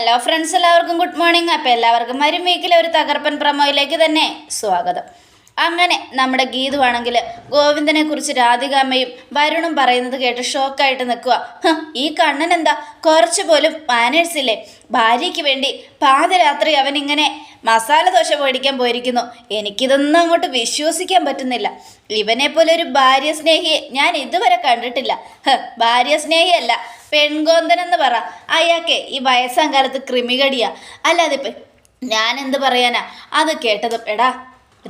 Hello friends എല്ലാവർക്കും good morning അപ്പോൾ എല്ലാവർക്കും വരും വീക്കിലെ ഒരു തകർപ്പൻ പ്രമോയിലേക്ക് തന്നെ സ്വാഗതം. അങ്ങനെ നമ്മുടെ ഗീതുവാണെങ്കിൽ ഗോവിന്ദനെ കുറിച്ച് രാധികാമ്മയും വരുണും പറയുന്നത് കേട്ട് ഷോക്കായിട്ട് നിൽക്കുക "ഹ്, ഈ കണ്ണൻ എന്താ? കുറച്ച് പോലും മാനേഴ്സ് ഇല്ലേ? ഭാര്യയ്ക്ക് വേണ്ടി പാതിരാത്രി അവൻ ഇങ്ങനെ മസാല ദോശ മേടിക്കാൻ പോയിരിക്കുന്നു. എനിക്കിതൊന്നും അങ്ങോട്ട് വിശ്വസിക്കാൻ പറ്റുന്നില്ല. ഇവനെ പോലെ ഒരു ഭാര്യ സ്നേഹിയെ ഞാൻ ഇതുവരെ കണ്ടിട്ടില്ല. ഭാര്യ സ്നേഹിയല്ല പെൺകോന്തൻ എന്ന് പറ. അയാൾക്ക് ഈ വയസ്സാം കാലത്ത് ക്രിമികടിയാ അല്ലാതെ ഇപ്പം ഞാൻ എന്ത് പറയാനാ? അത് കേട്ടതും എടാ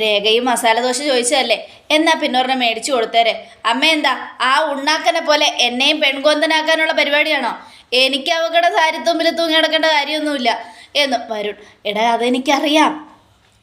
രേഖയും മസാല ദോശ ചോദിച്ചതല്ലേ? എന്നാ പിന്നൊരെണ്ണം മേടിച്ചു കൊടുത്തേരെ. അമ്മ എന്താ ആ ഉണ്ണാക്കനെ പോലെ എന്നെയും പെൺകോന്തനാക്കാനുള്ള പരിപാടിയാണോ? എനിക്ക് അവക്കടെ സാരിത്തുമ്പിൽ തൂങ്ങി കിടക്കേണ്ട കാര്യമൊന്നുമില്ല. എന്ന് വരുൺ. എടാ അതെനിക്കറിയാം.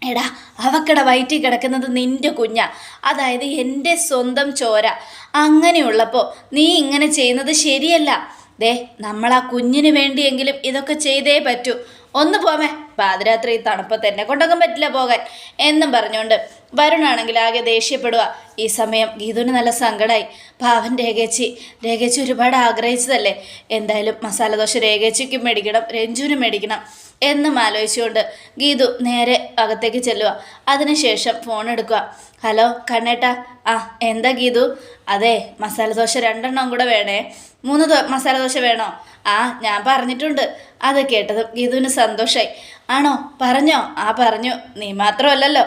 എടാ അവക്കട വയറ്റിൽ കിടക്കുന്നത് നിന്റെ കുഞ്ഞ. അതായത് എന്റെ സ്വന്തം ചോര. അങ്ങനെയുള്ളപ്പോൾ നീ ഇങ്ങനെ ചെയ്യുന്നത് ശരിയല്ല. ദേ നമ്മൾ ആ കുഞ്ഞിന് വേണ്ടിയെങ്കിലും ഇതൊക്കെ ചെയ്തേ പറ്റൂ. ഒന്ന് പോമേ പാതിരാത്രി തണുപ്പത്ത് എന്നെ കൊണ്ടൊന്നും പറ്റില്ല പോകാൻ എന്നും പറഞ്ഞുകൊണ്ട് വരുണാണെങ്കിൽ ആകെ ദേഷ്യപ്പെടുക ഈ സമയം ഗീതുവിന് നല്ല സങ്കടമായി പാവൻ രേഖേച്ചി രേഖേച്ചി ഒരുപാട് ആഗ്രഹിച്ചതല്ലേ? എന്തായാലും മസാലദോശ രേഖേച്ചിക്കും മേടിക്കണം രഞ്ജുവിനും മേടിക്കണം. എന്നും ആലോചിച്ചുകൊണ്ട് ഗീതു നേരെ അകത്തേക്ക് ചെല്ലുക അതിനുശേഷം ഫോൺ എടുക്കുക ഹലോ കണ്ണേട്ടാ. ആ എന്താ ഗീതു? അതെ മസാല ദോശ രണ്ടെണ്ണം കൂടെ വേണേ. മൂന്ന് ദോ മസാല ദോശ വേണോ? ആ ഞാൻ പറഞ്ഞിട്ടുണ്ട്. അത് കേട്ടതും ഗീതുവിന് സന്തോഷമായി ആണോ? പറഞ്ഞോ. ആ പറഞ്ഞു. നീ മാത്രമല്ലല്ലോ.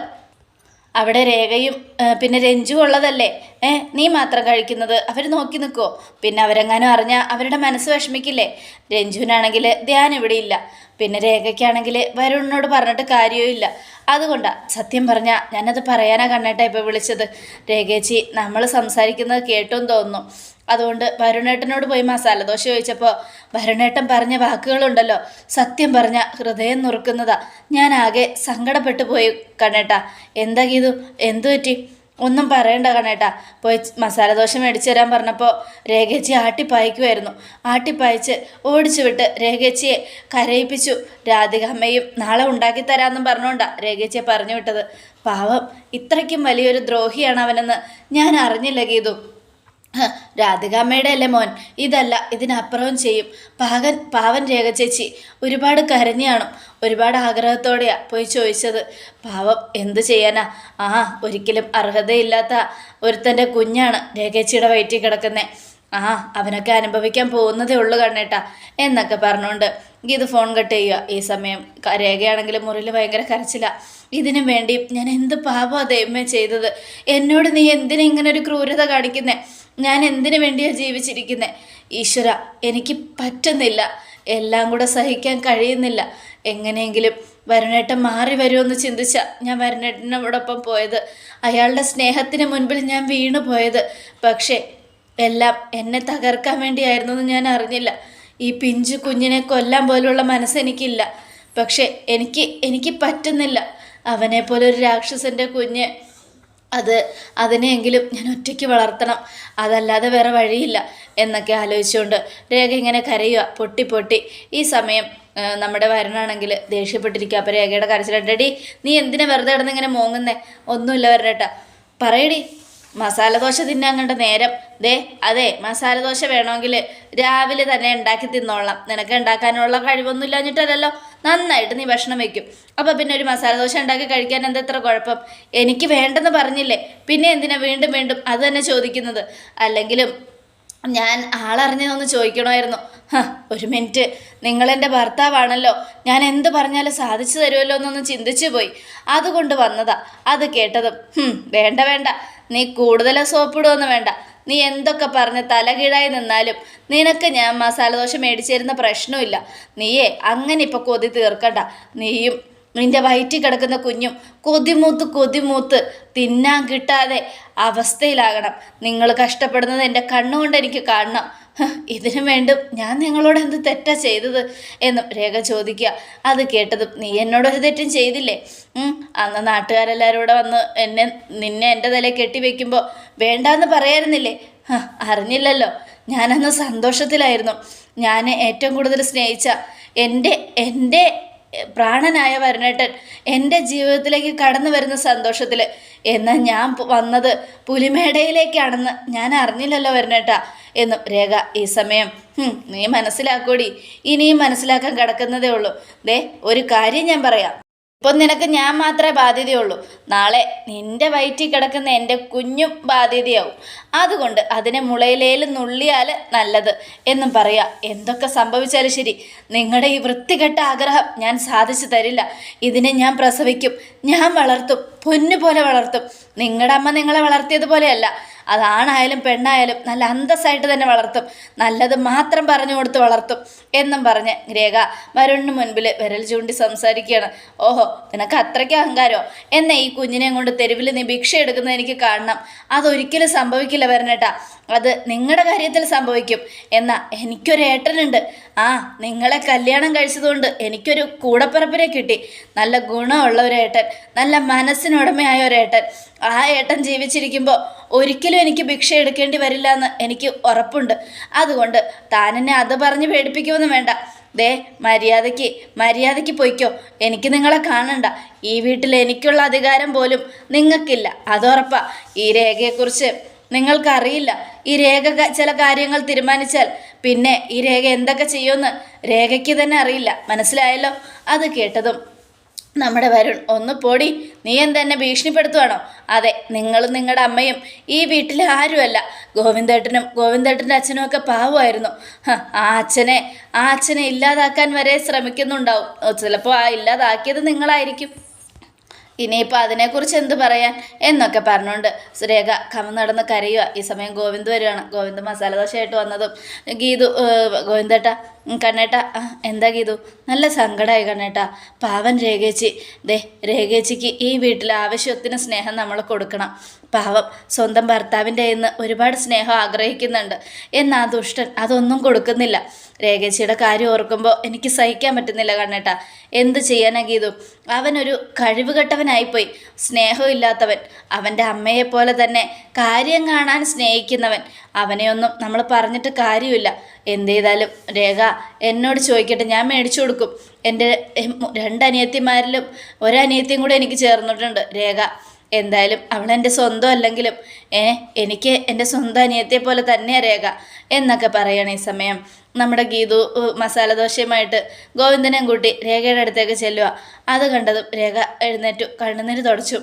അവിടെ രേഖയും പിന്നെ രഞ്ജു ഉള്ളതല്ലേ? ഏ നീ മാത്രം കഴിക്കുന്നത്. അവർ നോക്കി നിൽക്കുമോ പിന്നെ അവരെങ്ങാനും അറിഞ്ഞാൽ അവരുടെ മനസ്സ് വിഷമിക്കില്ലേ? രഞ്ജുവിനാണെങ്കിൽ ധ്യാൻ ഇവിടെ ഇല്ല. പിന്നെ രേഖയ്ക്കാണെങ്കിൽ വരുണിനോട് പറഞ്ഞിട്ട് കാര്യവും ഇല്ല. അതുകൊണ്ടാ സത്യം പറഞ്ഞാൽ ഞാനത് പറയാനാ കണ്ണേട്ടാ ഇപ്പോൾ വിളിച്ചത്. രേഖേച്ചി നമ്മൾ സംസാരിക്കുന്നത് കേട്ടും തോന്നുന്നു. അതുകൊണ്ട് വരുണേട്ടനോട് പോയി മസാല ദോശ ചോദിച്ചപ്പോൾ വരുണേട്ടൻ പറഞ്ഞ വാക്കുകളുണ്ടല്ലോ. സത്യം പറഞ്ഞ ഹൃദയം നുറുക്കുന്നതാ. ഞാൻ ആകെ സങ്കടപ്പെട്ടു പോയി കണ്ണേട്ടാ എന്താ ഗീതു? എന്തു പറ്റി? ഒന്നും പറയണ്ട കണേട്ടാ. പോയി മസാല ദോശ മേടിച്ചു തരാൻ പറഞ്ഞപ്പോൾ രേഖച്ചി ആട്ടിപ്പായിക്കുമായിരുന്നു ആട്ടിപ്പായച്ച് ഓടിച്ചു വിട്ട് രേഖച്ചിയെ കരയിപ്പിച്ചു. രാധികമ്മയും നാളെ ഉണ്ടാക്കി തരാമെന്നും പറഞ്ഞുകൊണ്ടാ രേഖച്ചിയെ പറഞ്ഞു വിട്ടത്. പാവം ഇത്രയ്ക്കും വലിയൊരു ദ്രോഹിയാണ് അവനെന്ന് ഞാൻ അറിഞ്ഞില്ല ഗീതു. രാധികാമ്മയുടെ അല്ലേ മോൻ? ഇതല്ല ഇതിനപ്പുറവും ചെയ്യും. പാകൻ പാവൻ രേഖ ചേച്ചി ഒരുപാട് കരഞ്ഞാണും ഒരുപാട് ആഗ്രഹത്തോടെയാ പോയി ചോദിച്ചത്. പാവം എന്ത് ചെയ്യാനാ? ആ ഒരിക്കലും അർഹതയില്ലാത്ത ഒരുത്തന്റെ കുഞ്ഞാണ് രേഖേച്ചിയുടെ വയറ്റിൽ കിടക്കുന്നത് ആ അവനൊക്കെ അനുഭവിക്കാൻ പോകുന്നതേ ഉള്ളൂ കണ്ണേട്ടാ എന്നൊക്കെ പറഞ്ഞുകൊണ്ട് ഇത് ഫോൺ കട്ട് ചെയ്യുക. ഈ സമയം രേഖയാണെങ്കിലും മുറിയിൽ ഭയങ്കര കരച്ചില്ല ഇതിനു വേണ്ടി ഞാൻ എന്ത് പാപം അതേമ്മ ചെയ്തത്. എന്നോട് നീ എന്തിനാ ഇങ്ങനെ ഒരു ക്രൂരത കാണിക്കുന്നേ? ഞാൻ എന്തിനു വേണ്ടിയാണ് ജീവിച്ചിരിക്കുന്നത് ഈശ്വര എനിക്ക് പറ്റുന്നില്ല. എല്ലാം കൂടെ സഹിക്കാൻ കഴിയുന്നില്ല. എങ്ങനെയെങ്കിലും വരുണേട്ടൻ മാറി വരുമെന്ന് ചിന്തിച്ച ഞാൻ വരുണേട്ടനോടൊപ്പം പോയത്. അയാളുടെ സ്നേഹത്തിന് മുൻപിൽ ഞാൻ വീണു പോയത്. പക്ഷേ എല്ലാം എന്നെ തകർക്കാൻ വേണ്ടിയായിരുന്നു എന്ന് ഞാൻ അറിഞ്ഞില്ല. ഈ പിഞ്ചു കുഞ്ഞിനെ കൊല്ലാൻ പോലുള്ള മനസ്സെനിക്കില്ല പക്ഷേ എനിക്ക് എനിക്ക് പറ്റുന്നില്ല. അവനെ ഒരു രാക്ഷസന്റെ കുഞ്ഞ് അത് അതിനെയെങ്കിലും ഞാൻ ഒറ്റയ്ക്ക് വളർത്തണം. അതല്ലാതെ വേറെ വഴിയില്ല എന്നൊക്കെ ആലോചിച്ചുകൊണ്ട് രേഖ ഇങ്ങനെ കരയുക പൊട്ടി പൊട്ടി. ഈ സമയം നമ്മുടെ വരനാണെങ്കിൽ ദേഷ്യപ്പെട്ടിരിക്കുക അപ്പോൾ രേഖയുടെ കരച്ചിലുണ്ടടി നീ എന്തിനാ വെറുതെ കിടന്ന് ഇങ്ങനെ മോങ്ങുന്നേ? ഒന്നുമില്ല വരണേട്ടാ പറയടി മസാല ദോശ തിന്നാൻ കണ്ട നേരം ദേ അതെ മസാല ദോശ വേണമെങ്കിൽ രാവിലെ തന്നെ ഉണ്ടാക്കി തിന്നോളാം. നിനക്ക് ഉണ്ടാക്കാനുള്ള കഴിവൊന്നും ഇല്ലാഞ്ഞിട്ടല്ലല്ലോ. നന്നായിട്ട് നീ ഭക്ഷണം വെക്കും. അപ്പോൾ പിന്നെ ഒരു മസാല ദോശ ഉണ്ടാക്കി കഴിക്കാൻ എന്താ ഇത്ര കുഴപ്പം? എനിക്ക് വേണ്ടെന്ന് പറഞ്ഞില്ലേ? പിന്നെ എന്തിനാ വീണ്ടും വീണ്ടും അത് തന്നെ ചോദിക്കുന്നത്? അല്ലെങ്കിലും ഞാൻ ആളറിഞ്ഞതൊന്ന് ചോദിക്കണമായിരുന്നു. ഒരു മിനിറ്റ്. നിങ്ങളെന്റെ ഭർത്താവാണല്ലോ. ഞാൻ എന്ത് പറഞ്ഞാലും സാധിച്ചു തരുമല്ലോ എന്നൊന്ന് ചിന്തിച്ചു പോയി അതുകൊണ്ട് വന്നതാ. അത് കേട്ടതും വേണ്ട വേണ്ട. നീ കൂടുതൽ സോപ്പിടുമെന്ന് വേണ്ട. നീ എന്തൊക്കെ പറഞ്ഞ് തലകീഴായി നിന്നാലും നിനക്ക് ഞാൻ മസാല ദോശ മേടിച്ചു തരുന്ന പ്രശ്നമില്ല നീയേ അങ്ങനെ ഇപ്പോൾ കൊതി തീർക്കണ്ട. നീയും നിന്റെ വയറ്റിൽ കിടക്കുന്ന കുഞ്ഞും കൊതിമൂത്ത് കൊതിമൂത്ത് തിന്നാൻ കിട്ടാതെ അവസ്ഥയിലാകണം. നിങ്ങൾ കഷ്ടപ്പെടുന്നത് എന്റെ കണ്ണുകൊണ്ട് എനിക്ക് കാണണം. ഇതിനു വേണ്ടും ഞാൻ നിങ്ങളോട് എന്ത് തെറ്റാ ചെയ്തത് എന്നും രേഖ ചോദിക്കുക. അത് കേട്ടതും നീ എന്നോടൊരു തെറ്റും ചെയ്തില്ലേ? അന്ന് നാട്ടുകാരെല്ലാവരും കൂടെ വന്ന് എന്നെ നിന്നെ എന്റെ തലയിൽ കെട്ടിവെക്കുമ്പോൾ വേണ്ടാന്ന് പറയായിരുന്നില്ലേ? അറിഞ്ഞില്ലല്ലോ. ഞാനന്ന് സന്തോഷത്തിലായിരുന്നു. ഞാൻ ഏറ്റവും കൂടുതൽ സ്നേഹിച്ച എന്റെ എന്റെ പ്രാണനായ വരുണേട്ടൻ എന്റെ ജീവിതത്തിലേക്ക് കടന്നു വരുന്ന സന്തോഷത്തിൽ എന്നാൽ ഞാൻ വന്നത് പുലിമേടയിലേക്കാണെന്ന് ഞാൻ അറിഞ്ഞില്ലല്ലോ വരുണേട്ട എന്നും രേഖ ഈ സമയം. നീ മനസ്സിലാക്കൂടി. ഇനിയും മനസ്സിലാക്കാൻ കിടക്കുന്നതേ ഉള്ളൂ. ദേ ഒരു കാര്യം ഞാൻ പറയാം. ഇപ്പം നിനക്ക് ഞാൻ മാത്രമേ ബാധ്യതയുള്ളൂ. നാളെ നിന്റെ വയറ്റിൽ കിടക്കുന്ന എന്റെ കുഞ്ഞും ബാധ്യതയാവും. അതുകൊണ്ട് അതിനെ മുളയിലേലും നുള്ളിയാൽ നല്ലത് എന്നും പറയാ. എന്തൊക്കെ സംഭവിച്ചാലും ശരി. നിങ്ങളുടെ ഈ വൃത്തികെട്ട ആഗ്രഹം ഞാൻ സാധിച്ചു തരില്ല. ഇതിനെ ഞാൻ പ്രസവിക്കും. ഞാൻ വളർത്തും. പൊന്നു പോലെ വളർത്തും. നിങ്ങളുടെ അമ്മ നിങ്ങളെ വളർത്തിയതുപോലെയല്ല അതാണായാലും പെണ്ണായാലും നല്ല അന്തസ്സായിട്ട് തന്നെ വളർത്തും. നല്ലത് മാത്രം പറഞ്ഞു കൊടുത്ത് വളർത്തും എന്നും പറഞ്ഞ് രേഖ വരുണിന് മുൻപിൽ വിരൽ ചൂണ്ടി സംസാരിക്കുകയാണ്. ഓഹോ നിനക്ക് അത്രയ്ക്ക് അഹങ്കാരോ? എന്നെ ഈ കുഞ്ഞിനെയും കൊണ്ട് തെരുവിൽ നീ ഭിക്ഷ എടുക്കുന്നത് എനിക്ക് കാണണം. അതൊരിക്കലും സംഭവിക്കില്ല വരണേട്ടാ അത് നിങ്ങളുടെ കാര്യത്തിൽ സംഭവിക്കും. എന്നാ എനിക്കൊരു ഏട്ടനുണ്ട്. ആ നിങ്ങളെ കല്യാണം കഴിച്ചതുകൊണ്ട് എനിക്കൊരു കൂടപ്പിറപ്പിനെ കിട്ടി. നല്ല ഗുണമുള്ള ഒരു ഏട്ടൻ. നല്ല മനസ്സിനുടമയായ ഒരു ഏട്ടൻ. ആ ഏട്ടൻ ജീവിച്ചിരിക്കുമ്പോൾ ഒരിക്കലും എനിക്ക് ഭിക്ഷ എടുക്കേണ്ടി വരില്ല എന്ന് എനിക്ക് ഉറപ്പുണ്ട്. അതുകൊണ്ട് താനെന്നെ അത് പറഞ്ഞ് പേടിപ്പിക്കുമെന്ന് വേണ്ട. ദേ മര്യാദയ്ക്ക് മര്യാദയ്ക്ക് പൊയ്ക്കോ. എനിക്ക് നിങ്ങളെ കാണണ്ട. ഈ വീട്ടിൽ എനിക്കുള്ള അധികാരം പോലും നിങ്ങൾക്കില്ല. അതുറപ്പാ ഈ രേഖയെക്കുറിച്ച് നിങ്ങൾക്കറിയില്ല. ഈ രേഖ ചില കാര്യങ്ങൾ തീരുമാനിച്ചാൽ പിന്നെ ഈ രേഖ എന്തൊക്കെ ചെയ്യുമെന്ന് രേഖയ്ക്ക് തന്നെ അറിയില്ല. മനസ്സിലായല്ലോ? അത് കേട്ടതും നമ്മുടെ വരുൺ ഒന്ന് പൊടി നീ എന്തെന്നെ ഭീഷണിപ്പെടുത്തുവാണോ? അതെ നിങ്ങളും നിങ്ങളുടെ അമ്മയും ഈ വീട്ടിൽ ആരുമല്ല. ഗോവിന്ദേട്ടനും ഗോവിന്ദേട്ടന്റെ അച്ഛനും ഒക്കെ പാവമായിരുന്നു. ആ അച്ഛനെ ആ അച്ഛനെ ഇല്ലാതാക്കാൻ വരെ ശ്രമിക്കുന്നുണ്ടാവും. ചിലപ്പോൾ ആ ഇല്ലാതാക്കിയത് നിങ്ങളായിരിക്കും. ഇനിയിപ്പോൾ അതിനെക്കുറിച്ച് എന്ത് പറയാൻ എന്നൊക്കെ പറഞ്ഞുകൊണ്ട് സുരേഖ കമ നടന്ന് കരയുക ഈ സമയം ഗോവിന്ദ് വരികയാണ് ഗോവിന്ദ് മസാല ദോശയായിട്ട് വന്നതും ഗീതു ഗോവിന്ദേട്ട കണ്ണേട്ട എന്താ ഗീതു? നല്ല സങ്കടമായി കണ്ണേട്ട. പാവൻ രേഖേച്ചി. ദേ രേഖേച്ചിക്ക് ഈ വീട്ടിൽ ആവശ്യത്തിന് സ്നേഹം നമ്മൾ കൊടുക്കണം. പാവം സ്വന്തം ഭർത്താവിന്റെ ഇന്ന് ഒരുപാട് സ്നേഹം ആഗ്രഹിക്കുന്നുണ്ട്. എന്നാ ദുഷ്ടൻ അതൊന്നും കൊടുക്കുന്നില്ല. രേഖച്ചിയുടെ കാര്യം ഓർക്കുമ്പോൾ എനിക്ക് സഹിക്കാൻ പറ്റുന്നില്ല കണ്ണേട്ട. എന്ത് ചെയ്യാനാ ഗീതു? അവനൊരു കഴിവുകെട്ടവനായിപ്പോയി. സ്നേഹമില്ലാത്തവൻ. അവന്റെ അമ്മയെപ്പോലെ തന്നെ കാര്യം കാണാൻ സ്നേഹിക്കുന്നവൻ. അവനെയൊന്നും നമ്മൾ പറഞ്ഞിട്ട് കാര്യമില്ല. എന്ത് ചെയ്താലും രേഖ എന്നോട് ചോദിക്കട്ടെ ഞാൻ മേടിച്ചു കൊടുക്കും. എന്റെ രണ്ടനിയത്തിമാരിലും ഒരനിയത്തിയും കൂടെ എനിക്ക് ചേർന്നിട്ടുണ്ട്. രേഖ എന്തായാലും അവൾ എന്റെ സ്വന്തം അല്ലെങ്കിലും ഏ എനിക്ക് എന്റെ സ്വന്തം അനിയത്തെ പോലെ തന്നെ രേഖ എന്നൊക്കെ പറയണ ഈ സമയം. നമ്മുടെ ഗീതു മസാല ദോശയുമായിട്ട് ഗോവിന്ദനെയും കൂട്ടി രേഖയുടെ അടുത്തേക്ക് ചെല്ലുക. അത് കണ്ടതും രേഖ എഴുന്നേറ്റു കണ്ണുനീര് തുടച്ചു.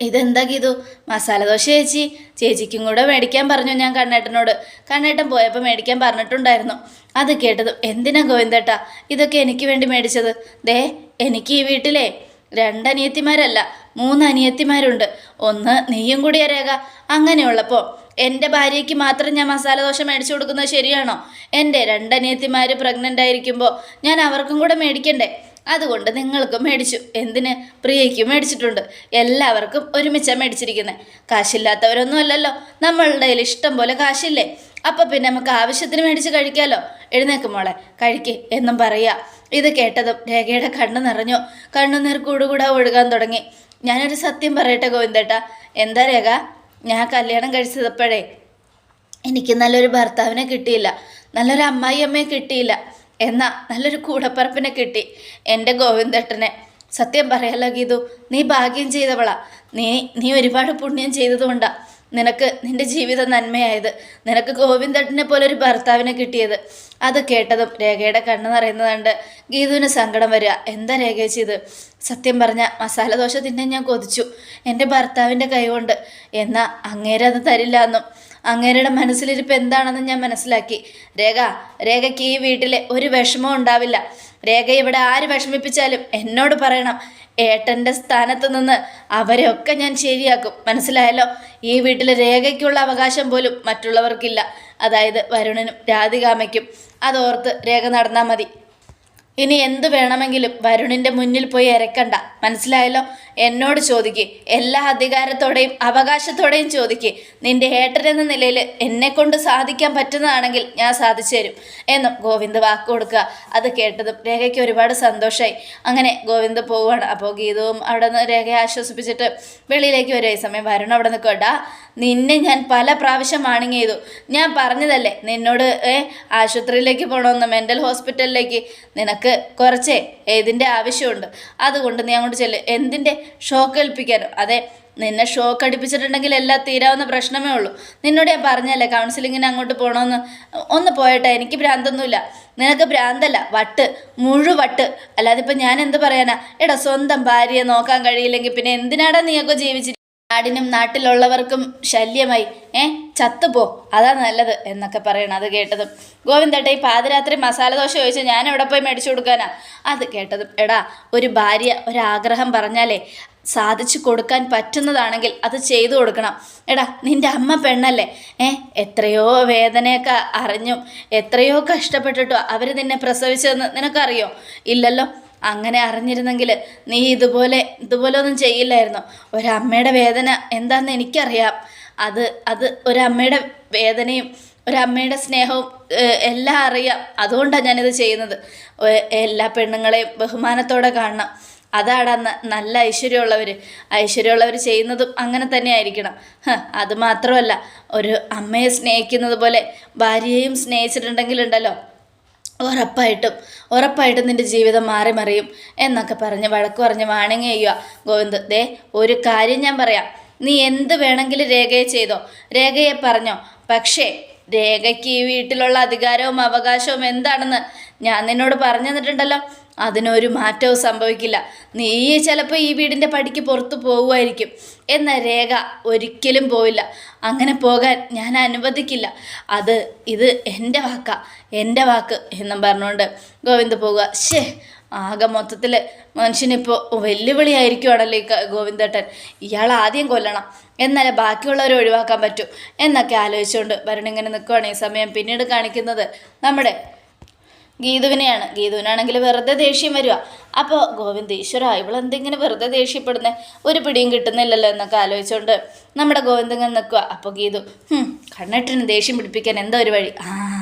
ഇതെന്താ ഗീതു? മസാല ദോശ ചേച്ചി? ചേച്ചിക്കും കൂടെ മേടിക്കാൻ പറഞ്ഞു ഞാൻ കണ്ണേട്ടനോട്. കണ്ണേട്ടൻ പോയപ്പോൾ മേടിക്കാൻ പറഞ്ഞിട്ടുണ്ടായിരുന്നു. അത് കേട്ടതും എന്തിനാ ഗോവിന്ദേട്ടാ? ഇതൊക്കെ എനിക്ക് വേണ്ടി മേടിച്ചത്. ദേ എനിക്ക് ഈ വീട്ടിലെ രണ്ടനിയത്തിമാരല്ല മൂന്ന് അനിയത്തിമാരുണ്ട് ഒന്ന് നീയും കൂടിയ രേഖ. അങ്ങനെയുള്ളപ്പോൾ എന്റെ ഭാര്യയ്ക്ക് മാത്രം ഞാൻ മസാല ദോശ മേടിച്ചു കൊടുക്കുന്നത് ശരിയാണോ? എന്റെ രണ്ടനിയത്തിമാർ പ്രഗ്നന്റ് ആയിരിക്കുമ്പോൾ ഞാൻ അവർക്കും കൂടെ മേടിക്കണ്ടേ? അതുകൊണ്ട് നിങ്ങൾക്കും മേടിച്ചു. എന്തിന്? പ്രിയയ്ക്കും മേടിച്ചിട്ടുണ്ട്. എല്ലാവർക്കും ഒരുമിച്ചാണ് മേടിച്ചിരിക്കുന്നത് കാശില്ലാത്തവരൊന്നും അല്ലല്ലോ. നമ്മളുടെ കയ്യിൽ ഇഷ്ടം പോലെ കാശില്ലേ? അപ്പം പിന്നെ നമുക്ക് ആവശ്യത്തിന് മേടിച്ച് കഴിക്കാമല്ലോ എഴുന്നേക്ക് മോളെ കഴിക്ക് എന്നും പറയുക. ഇത് കേട്ടതും രേഖയുടെ കണ്ണ് നിറഞ്ഞു. കണ്ണുനീർ കൂടുകൂടാ ഒഴുകാൻ തുടങ്ങി. ഞാനൊരു സത്യം പറയട്ടെ ഗോവിന്ദേട്ടാ. എന്താ രേഖ? ഞാൻ കല്യാണം കഴിച്ചതപ്പോഴേ എനിക്ക് നല്ലൊരു ഭർത്താവിനെ കിട്ടിയില്ല. നല്ലൊരു അമ്മായി അമ്മയെ കിട്ടിയില്ല. എന്നാ നല്ലൊരു കൂടപ്പറപ്പിനെ കിട്ടി. എന്റെ ഗോവിന്ദേട്ടനെ. സത്യം പറയല്ലോ ഗീതു നീ ഭാഗ്യം ചെയ്തവളാ. നീ നീ ഒരുപാട് പുണ്യം ചെയ്തതുകൊണ്ടാ. നിനക്ക് നിന്റെ ജീവിതം നന്മയായത്. നിനക്ക് ഗോവിന്ദട്ടിനെ പോലെ ഒരു ഭർത്താവിനെ കിട്ടിയത്. അത് കേട്ടതും രേഖയുടെ കണ്ണ് നിറയുന്നതുകൊണ്ട് ഗീതുവിന് സങ്കടം വരിക. എന്താ രേഖ ചെയ്ത് സത്യം പറഞ്ഞ മസാല ദോശ തിന്നെ ഞാൻ കൊതിച്ചു. എന്റെ ഭർത്താവിന്റെ കൈകൊണ്ട്. എന്നാ അങ്ങേരെ അത് തരില്ല എന്നും. അങ്ങേരുടെ മനസ്സിലിരിപ്പ് എന്താണെന്ന് ഞാൻ മനസ്സിലാക്കി. രേഖ രേഖയ്ക്ക് ഈ വീട്ടിലെ ഒരു വിഷമവും ഉണ്ടാവില്ല. രേഖ ഇവിടെ ആര് വിഷമിപ്പിച്ചാലും എന്നോട് പറയണം. ഏട്ടന്റെ സ്ഥാനത്ത് നിന്ന് അവരെയൊക്കെ ഞാൻ ശരിയാക്കും. മനസ്സിലായല്ലോ? ഈ വീട്ടിൽ രേഖയ്ക്കുള്ള അവകാശം പോലും മറ്റുള്ളവർക്കില്ല. അതായത് വരുണനും രാധികാമയ്ക്കും അതോർത്ത് രേഖ നടന്നാൽ മതി. ഇനി എന്ത് വേണമെങ്കിലും വരുണിന്റെ മുന്നിൽ പോയി ഇരക്കണ്ട മനസ്സിലായല്ലോ? എന്നോട് ചോദിക്ക്. എല്ലാ അധികാരത്തോടെയും അവകാശത്തോടെയും ചോദിക്ക്. നിന്റെ ഏട്ടൻ എന്ന നിലയിൽ എന്നെ കൊണ്ട് സാധിക്കാൻ പറ്റുന്നതാണെങ്കിൽ ഞാൻ സാധിച്ചു തരും. എന്നും ഗോവിന്ദ് വാക്ക് കൊടുക്കുക. അത് കേട്ടതും രേഖയ്ക്ക് ഒരുപാട് സന്തോഷമായി അങ്ങനെ ഗോവിന്ദ് പോവുകയാണ്. അപ്പോൾ ഗീതവും അവിടെ നിന്ന് രേഖയെ ആശ്വസിപ്പിച്ചിട്ട് വെളിയിലേക്ക് വരും ഈ സമയം വരുൺ അവിടെ നിൽക്കോട്ടാ നിന്നെ ഞാൻ പല പ്രാവശ്യം വാണിങ് ചെയ്തു. ഞാൻ പറഞ്ഞതല്ലേ? നിന്നോട് ആശുപത്രിയിലേക്ക് പോകണമെന്ന് മെന്റൽ ഹോസ്പിറ്റലിലേക്ക്? നിനക്ക് നിനക്ക് കുറച്ച് ഇതിന്റെ ആവശ്യമുണ്ട്. അതുകൊണ്ട് നീ അങ്ങോട്ട് ചെല്ല്. എന്തിന്റെ ഷോക്ക് ഏൽപ്പിക്കാനോ? അതെ നിന്നെ ഷോക്ക് അടിപ്പിച്ചിട്ടുണ്ടെങ്കിൽ എല്ലാം തീരാവുന്ന പ്രശ്നമേ ഉള്ളൂ. നിന്നോട് ഞാൻ പറഞ്ഞല്ലേ കൗൺസിലിങ്ങിന് അങ്ങോട്ട് പോകണമെന്ന് ഒന്ന് പോയട്ടെ എനിക്ക് ഭ്രാന്തൊന്നുമില്ല. നിനക്ക് ഭ്രാന്തല്ല വട്ട് മുഴുവട്ട് അല്ലാതെ ഇപ്പം ഞാൻ എന്ത് പറയാനാ? എടാ സ്വന്തം ഭാര്യയെ നോക്കാൻ കഴിയില്ലെങ്കിൽ പിന്നെ എന്തിനാടാ നീയൊക്കെ ജീവിച്ചിരിക്കുന്നത് നാടിനും നാട്ടിലുള്ളവർക്കും ശല്യമായി. ഏ ചത്തുപോ. അതാ നല്ലത് എന്നൊക്കെ പറയണം. അത് കേട്ടതും. ഗോവിന്ദേട്ട ഈ പാതിരാത്രി മസാല ദോശ ചോദിച്ചാൽ ഞാൻ എവിടെ പോയി മേടിച്ചു കൊടുക്കാനാ? അത് കേട്ടതും. എടാ ഒരു ഭാര്യ ഒരാഗ്രഹം പറഞ്ഞാലേ സാധിച്ചു കൊടുക്കാൻ പറ്റുന്നതാണെങ്കിൽ അത് ചെയ്തു കൊടുക്കണം. എടാ നിന്റെ അമ്മ പെണ്ണല്ലേ? ഏ എത്രയോ വേദനയൊക്കെ അറിഞ്ഞും എത്രയോ കഷ്ടപ്പെട്ടിട്ടോ അവർ നിന്നെ പ്രസവിച്ചതെന്ന് നിനക്കറിയോ? ഇല്ലല്ലോ. അങ്ങനെ അറിഞ്ഞിരുന്നെങ്കിൽ നീ ഇതുപോലെ ഇതുപോലെ ഒന്നും ചെയ്യില്ലായിരുന്നു. ഒരമ്മയുടെ വേദന എന്താണെന്ന് എനിക്കറിയാം. അത് അത് ഒരമ്മയുടെ വേദനയും ഒരമ്മയുടെ സ്നേഹവും എല്ലാം അറിയാം. അതുകൊണ്ടാണ് ഞാനിത് ചെയ്യുന്നത്. എല്ലാ പെണ്ണുങ്ങളെയും ബഹുമാനത്തോടെ കാണണം. അതാണ് നല്ല ഐശ്വര്യമുള്ളവർ ഐശ്വര്യമുള്ളവർ ചെയ്യുന്നതും അങ്ങനെ തന്നെ ആയിരിക്കണം അത് മാത്രമല്ല ഒരു അമ്മയെ സ്നേഹിക്കുന്നത് പോലെ ഭാര്യയെയും സ്നേഹിച്ചിട്ടുണ്ടെങ്കിലുണ്ടല്ലോ. ഉറപ്പായിട്ടും ഉറപ്പായിട്ടും നിന്റെ ജീവിതം മാറി മറിയും എന്നൊക്കെ പറഞ്ഞ് വഴക്ക് പറഞ്ഞ് വാണിങ് ചെയ്യുക. ഗോവിന്ദ് ദേ ഒരു കാര്യം ഞാൻ പറയാം. നീ എന്ത് വേണമെങ്കിലും രേഖയെ ചെയ്തോ. രേഖയെ പറഞ്ഞോ. പക്ഷേ രേഖയ്ക്ക് ഈ വീട്ടിലുള്ള അധികാരവും അവകാശവും എന്താണെന്ന് ഞാൻ നിന്നോട് പറഞ്ഞു തന്നിട്ടുണ്ടല്ലോ. അതിനൊരു മാറ്റവും സംഭവിക്കില്ല. നീ ചിലപ്പോൾ ഈ വീടിന്റെ പടിക്ക് പുറത്ത് പോകുമായിരിക്കും എന്ന രേഖ ഒരിക്കലും പോയില്ല അങ്ങനെ പോകാൻ ഞാൻ അനുവദിക്കില്ല. അത് ഇത് എന്റെ വാക്കാ എന്റെ വാക്ക് എന്നും പറഞ്ഞുകൊണ്ട് ഗോവിന്ദ് പോവുക. ഷേ ആകെ മൊത്തത്തിൽ മനുഷ്യനിപ്പോൾ വെല്ലുവിളിയായിരിക്കുവാണല്ലോ ഈ ഗോവിന്ദേട്ടൻ. ഇയാൾ ആദ്യം കൊല്ലണം. എന്നാലേ ബാക്കിയുള്ളവരെ ഒഴിവാക്കാൻ പറ്റൂ. എന്നൊക്കെ ആലോചിച്ചുകൊണ്ട് വരുണിങ്ങനെ നിൽക്കുവാണ് ഈ സമയം പിന്നീട് കാണിക്കുന്നത്. നമ്മുടെ ഗീതുവിനെയാണ്. ഗീതുവിനാണെങ്കിൽ വെറുതെ ദേഷ്യം വരിക അപ്പോൾ ഗോവിന്ദ് ഈശ്വര ഇവളെന്തിങ്ങനെ വെറുതെ ദേഷ്യപ്പെടുന്നേ? ഒരു പിടിയും കിട്ടുന്നില്ലല്ലോ എന്നൊക്കെ ആലോചിച്ചുകൊണ്ട് നമ്മുടെ ഗോവിന്ദ് ഇങ്ങനെ നിൽക്കുക അപ്പോൾ ഗീതു കണ്ണെട്ടിന് ദേഷ്യം പിടിപ്പിക്കാൻ എന്താ ഒരു വഴി? ആ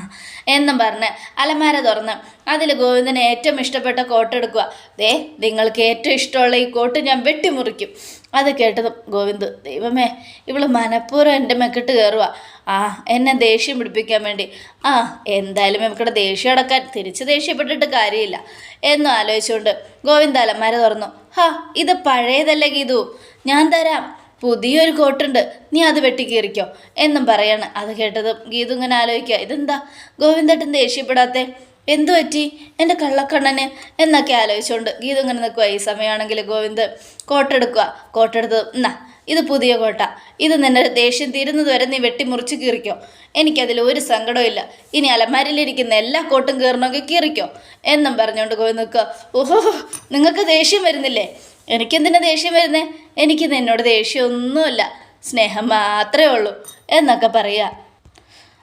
എന്നും പറഞ്ഞ് അലമാര തുറന്ന്. അതിൽ ഗോവിന്ദന് ഏറ്റവും ഇഷ്ടപ്പെട്ട കോട്ട് എടുക്കുക. ദേ നിങ്ങൾക്ക് ഏറ്റവും ഇഷ്ടമുള്ള ഈ കോട്ട് ഞാൻ വെട്ടിമുറിക്കും. അത് കേട്ടതും ഗോവിന്ദ് ദൈവമേ ഇവൾ മനഃപൂർവം എന്റെ മെക്കിട്ട് കയറുക ആ എന്നെ ദേഷ്യം പിടിപ്പിക്കാൻ വേണ്ടി. ആ എന്തായാലും ഇവക്കടെ ദേഷ്യം അടക്കാൻ തിരിച്ച് ദേഷ്യപ്പെട്ടിട്ട് കാര്യമില്ല. എന്നും ആലോചിച്ചുകൊണ്ട് ഗോവിന്ദ് അലമാര തുറന്നു. ഹാ ഇത് പഴയതല്ലേ ഗീതു? ഞാൻ തരാം. പുതിയൊരു കോട്ടുണ്ട്. നീ അത് വെട്ടിക്കീറിക്കോ എന്നും പറയാണ്. അത് കേട്ടതും ഗീതു ഇങ്ങനെ ആലോചിക്കുക. ഇതെന്താ? ഗോവിന്ദേട്ടൻ ദേഷ്യപ്പെടാത്തെ. എന്തു പറ്റി? എന്റെ കള്ളക്കണ്ണന് എന്നൊക്കെ ആലോചിച്ചുകൊണ്ട് ഗീതു ഇങ്ങനെ നിൽക്കുക ഈ സമയമാണെങ്കിൽ ഗോവിന്ദ് കോട്ടെടുക്കുക കോട്ടെടുത്ത് എന്നാ ഇത് പുതിയ കോട്ട. ഇത് നിന്റെ ദേഷ്യം തീരുന്നത് വരെ നീ വെട്ടി മുറിച്ച് കീറിക്കോ. എനിക്കതിൽ ഒരു സങ്കടവും ഇല്ല. ഇനി അലമാരിലിരിക്കുന്ന എല്ലാ കോട്ടും കീറണമെങ്കിൽ കീറിക്കോ. എന്നും പറഞ്ഞുകൊണ്ട് ഗോവിന്ദ് നിൽക്കുക ഓഹോ നിങ്ങൾക്ക് ദേഷ്യം വരുന്നില്ലേ? എനിക്കെന്തിനാ ദേഷ്യം വരുന്നേ? എനിക്ക് നിന്നോട് ദേഷ്യമൊന്നുമില്ല. സ്നേഹം മാത്രമേ ഉള്ളൂ എന്നൊക്കെ പറയുക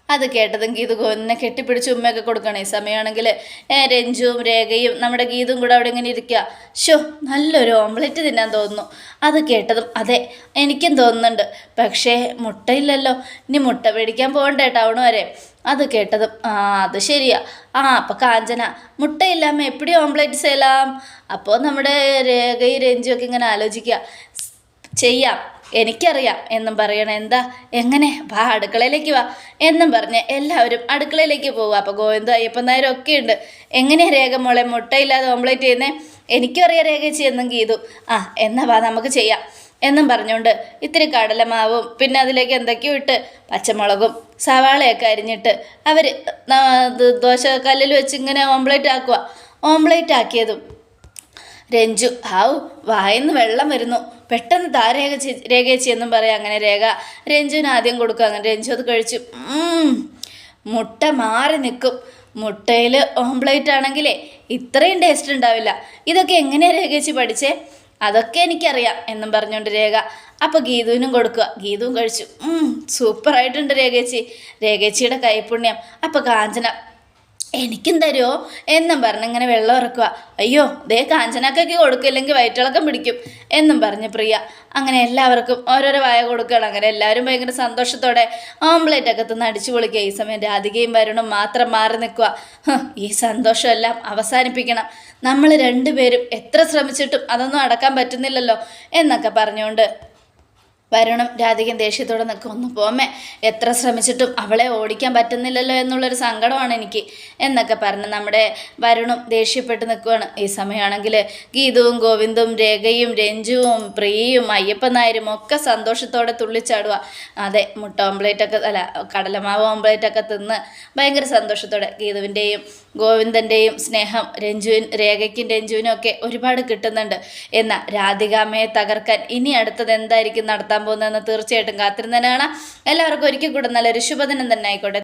അത് കേട്ടതും ഗീതു ഗോവിന്ദനെ കെട്ടിപ്പിടിച്ച് ഉമ്മയൊക്കെ കൊടുക്കണം. ഈ സമയമാണെങ്കിൽ രഞ്ജുവും രേഖയും നമ്മുടെ ഗീതും കൂടെ അവിടെ ഇങ്ങനെ ഇരിക്കുക ഷോ നല്ലൊരു ഓംലെറ്റ് തിന്നാൻ തോന്നുന്നു. അത് കേട്ടതും അതെ എനിക്കും തോന്നുന്നുണ്ട്. പക്ഷേ മുട്ടയില്ലല്ലോ. ഇനി മുട്ട മേടിക്കാൻ പോകണ്ടേ ടൗൺ വരെ. അത് കേട്ടതും ആ അത് ശരിയാ. ആ അപ്പോൾ കാഞ്ചന മുട്ടയില്ലാമ എപ്പിടി ഓംലെറ്റ് ചെയ്യലാം? അപ്പോൾ നമ്മുടെ രേഖയും രഞ്ജുവൊക്കെ ഇങ്ങനെ ആലോചിക്കുക ചെയ്യാം. എനിക്കറിയാം എന്നും പറയണം. എന്താ? എങ്ങനെ? വാ അടുക്കളയിലേക്ക് വാ. എന്നും പറഞ്ഞ് എല്ലാവരും അടുക്കളയിലേക്ക് പോവുക. അപ്പോൾ ഗോവിന്ദ അയ്യപ്പൻ നായരും ഒക്കെ ഉണ്ട്. എങ്ങനെയാ രേഖ മോളെ? മുട്ടയില്ലാതെ ഓംലേറ്റ് ചെയ്യുന്നേ? എനിക്കും അറിയാം രേഖ ചെയ്യുന്നും ഗീതു ആ എന്നാ വാ നമുക്ക് ചെയ്യാം. എന്നും പറഞ്ഞുകൊണ്ട് ഇത്തിരി കടലമാവും പിന്നെ അതിലേക്ക് എന്തൊക്കെയോ ഇട്ട് പച്ചമുളകും സവാളയൊക്കെ അരിഞ്ഞിട്ട് അവർ ദോശക്കല്ലിൽ കല്ലിൽ വെച്ച് ഇങ്ങനെ ഓംപ്ലേറ്റ് ആക്കുക ഓംപ്ലേറ്റ് ആക്കിയതും രഞ്ജു ഹാവു വായെന്ന് വെള്ളം വരുന്നു. പെട്ടെന്ന് താ രേഖ ചേച്ചി എന്നും പറയാം. അങ്ങനെ രേഖ രഞ്ജുവിന് ആദ്യം കൊടുക്കുക അങ്ങനെ രഞ്ജു അത് കഴിച്ചു. മുട്ട മാറി നിൽക്കും. മുട്ടയിൽ ഓംപ്ലേറ്റ് ആണെങ്കിലേ ഇത്രയും ടേസ്റ്റ് ഉണ്ടാവില്ല. ഇതൊക്കെ എങ്ങനെയാണ് രേഖേച്ചി പഠിച്ചേ? അതൊക്കെ എനിക്കറിയാം എന്നും പറഞ്ഞുകൊണ്ട് രേഖ. അപ്പോൾ ഗീതുവിനും കൊടുക്കുക. ഗീതുവും കഴിച്ചു. സൂപ്പറായിട്ടുണ്ട് രേഖേച്ചി രേഖേച്ചിയുടെ കൈപുണ്യം. അപ്പോൾ കാഞ്ചന എനിക്കും തരുമോ എന്നും പറഞ്ഞ് ഇങ്ങനെ വെള്ളം ഇറക്കുക അയ്യോ ദേ കാഞ്ചനാക്കൊക്കെ കൊടുക്കില്ലെങ്കിൽ വയറ്റിളക്കം പിടിക്കും എന്നും പറഞ്ഞ് പ്രിയ. അങ്ങനെ എല്ലാവർക്കും ഓരോരോ വായ കൊടുക്കുകയാണ്. അങ്ങനെ എല്ലാവരും ഭയങ്കര സന്തോഷത്തോടെ ഓംപ്ലേറ്റ് ഒക്കെ തിന്ന് അടിച്ചു പൊളിക്കുക. ഈ സമയം രാധികയും വരുണും മാത്രം മാറി നിൽക്കുക. ഈ സന്തോഷമെല്ലാം അവസാനിപ്പിക്കണം. നമ്മൾ രണ്ടുപേരും എത്ര ശ്രമിച്ചിട്ടും അതൊന്നും അടക്കാൻ പറ്റുന്നില്ലല്ലോ എന്നൊക്കെ പറഞ്ഞുകൊണ്ട് വരുണും രാധികൻ ദേഷ്യത്തോടെ നിൽക്കും. ഒന്ന് പോമേ എത്ര ശ്രമിച്ചിട്ടും അവളെ ഓടിക്കാൻ പറ്റുന്നില്ലല്ലോ എന്നുള്ളൊരു സങ്കടമാണ് എനിക്ക് എന്നൊക്കെ പറഞ്ഞ് നമ്മുടെ വരുണും ദേഷ്യപ്പെട്ട് നിൽക്കുകയാണ് ഈ സമയമാണെങ്കിൽ ഗീതവും ഗോവിന്ദും രേഖയും രഞ്ജുവും പ്രിയയും അയ്യപ്പൻ നായരും ഒക്കെ സന്തോഷത്തോടെ തുള്ളിച്ചാടുക. അതെ മുട്ട ഓംപ്ലേറ്റ് ഒക്കെ അല്ല കടലമാവ് ഓംപ്ലേറ്റ് ഒക്കെ തിന്ന് ഭയങ്കര സന്തോഷത്തോടെ ഗീതുവിന്റെയും ഗോവിന്ദന്റെയും സ്നേഹം രഞ്ജുവിൻ രേഖയ്ക്കും രഞ്ജുവിനും ഒക്കെ ഒരുപാട് കിട്ടുന്നുണ്ട്. എന്നാൽ രാധികാമയെ തകർക്കാൻ ഇനി അടുത്തത് എന്തായിരിക്കും നടത്താൻ പോകുന്നതെന്ന് തീർച്ചയായിട്ടും കാത്തിരുന്നതിനാണ്. എല്ലാവർക്കും ഒരിക്കൽ കൂടെ നല്ലൊരു ശുഭദിനം തന്നെ ആയിക്കോട്ടെ.